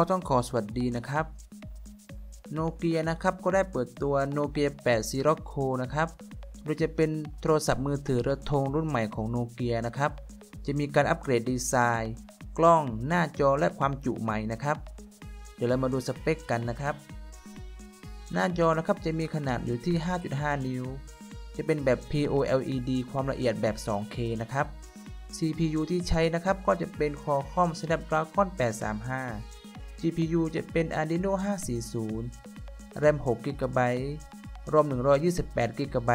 ก็ต้องขอสวัสดีนะครับโนเกียนะครับก็ได้เปิดตัวโนเกีย8 Zero c o นะครับโดยจะเป็นโทรศัพท์มือถือระทงรุ่นใหม่ของโนเกียนะครับ จะมีการอัปเกรดดีไซน์ กล้องหน้าจอและความจุใหม่นะครับ เดี๋ยวเรามาดูสเปคกันนะครับ หน้าจอนะครับจะมีขนาดอยู่ที่ 5.5 นิ้ว จะเป็นแบบ POLED ความละเอียดแบบ 2K นะครับ CPU ที่ใช้นะครับก็จะเป็น Qualcomm Snapdragon 835 GPU จะเป็น Adreno 540 RAM 6 GB ROM 128 GB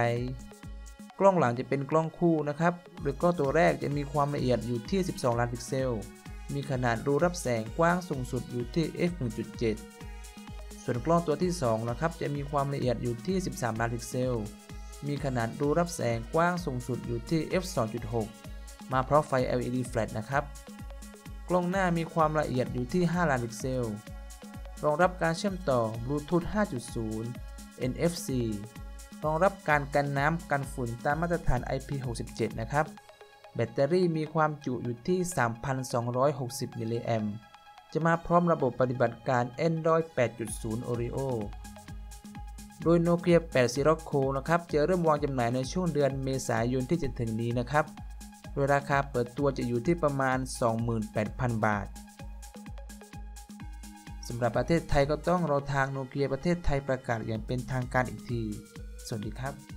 กล้องหลังจะเป็นกล้องคู่นะครับ โดยกล้องตัวแรกจะมีความละเอียดอยู่ที่ 12 ล้านพิกเซล มีขนาดรูรับแสงกว้างสูงสุดอยู่ที่ f1.7 ส่วนกล้องตัวที่2นะครับ จะมีความละเอียดอยู่ที่ 13 ล้านพิกเซล มีขนาดรูรับแสงกว้างสูงสุดอยู่ที่ f2.6 มาพร้อมไฟ LED flash นะครับ กล้องหน้ามีความละเอียดอยู่ที่ 5 ล้านพิกเซล รองรับการเชื่อมต่อ Bluetooth 5.0 NFC รองรับการกันน้ำกันฝุ่นตามมาตรฐาน IP67 นะครับ แบตเตอรี่มีความจุอยู่ที่ 3,260 มิลลิแอมจะมาพร้อมระบบปฏิบัติการ Android 8.0 Oreo โดย Nokia 8 Zero Co นะครับ จะเริ่มวางจำหน่ายในช่วงเดือนเมษายนที่จะถึงนี้นะครับ โดยราคาเปิดตัวจะอยู่ที่ประมาณ 28,000 บาทสำหรับประเทศไทยก็ต้องรอทางโนเกียประเทศไทยประกาศอย่างเป็นทางการอีกที สวัสดีครับ